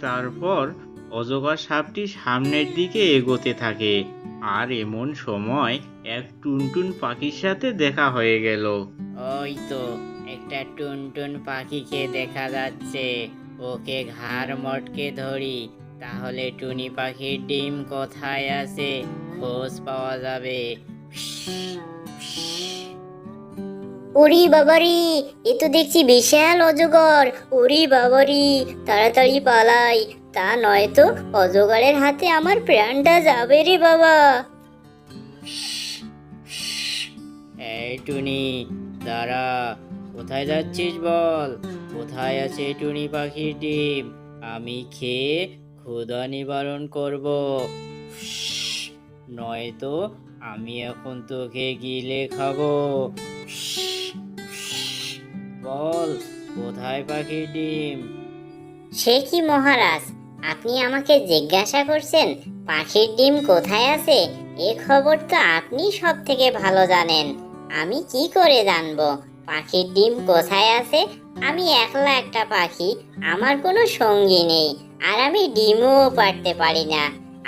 তারপর অজগর সাপটি সামনের দিকে এগোতে থাকে। আর এমন সময় এক টুনটুন পাখির সাথে দেখা হয়ে গেল। ওই তো, একটা টুনটুন পাখিকে দেখা যাচ্ছে। ওকে ঘাড় মটকে ধরি। তাহলে টুনি পাখির ডিম কোথায় আছে? খোঁজ পাওয়া যাবে। ওরে বাবারি, এ তো দেখছি বিশাল অজগর। ওরে বাবারি, তাড়াতাড়ি পালাই। তা নয়তো অজগরের হাতে আমার প্রাণটা যাবে রে বাবা। এই টুনি, দাঁড়া, কোথায় যাচ্ছিস বল? কোথায় আছে টুনি পাখির ডিম? আমি খেয়ে ক্ষুধা নিবারণ করব। নয়তো আমি এখন তোকে গিলে খাব বল, কোথায় পাখির ডিম? সে কি মহারাজ, আপনি আমাকে জিজ্ঞাসা করছেন পাখির ডিম কোথায় আছে? এ খবর তো আপনি সব থেকে ভালো জানেন। আমি কি করে জানব পাখির ডিম কোথায় আছে? আমি একলা একটা পাখি, আমার কোনো সঙ্গী নেই, আর আমি ডিমও পারতে পারি না।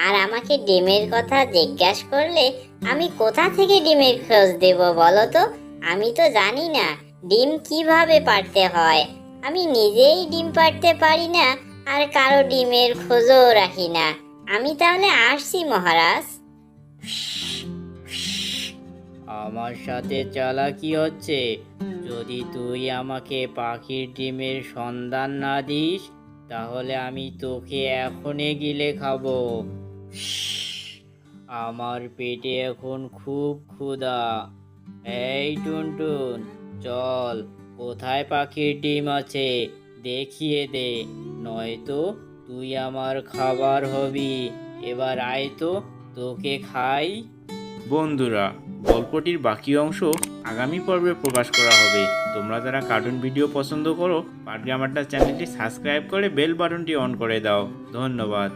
আর আমাকে ডিমের কথা জিজ্ঞাসা করলে আমি কোথা থেকে ডিমের খোঁজ দেব বলো তো? আমি তো জানি না ডিম কীভাবে পারতে হয়। আমি নিজেই ডিম পারতে পারি না আর কারও ডিমের খোঁজও রাখি না। আমি তাহলে আসছি মহারাজ। আমার সাথে চালাকি হচ্ছে? যদি তুই আমাকে পাখির ডিমের সন্ধান না দিস, তাহলে আমি তোকে এখনই গিলে খাব। আমার পেটে এখন খুব ক্ষুধা এই টুনটুন চল কোথায় পাখির ডিম আছে দেখিয়ে দে নয়তো তুই আমার খাবার হবি এবার আয় তো তোকে খাই বন্ধুরা গল্পটির বাকি অংশ আগামী পর্বে প্রকাশ করা হবে তোমরা যারা কার্টুন ভিডিও পছন্দ করো পাটগ্রামারটা চ্যানেলটি সাবস্ক্রাইব করে বেল বাটনটি অন করে দাও ধন্যবাদ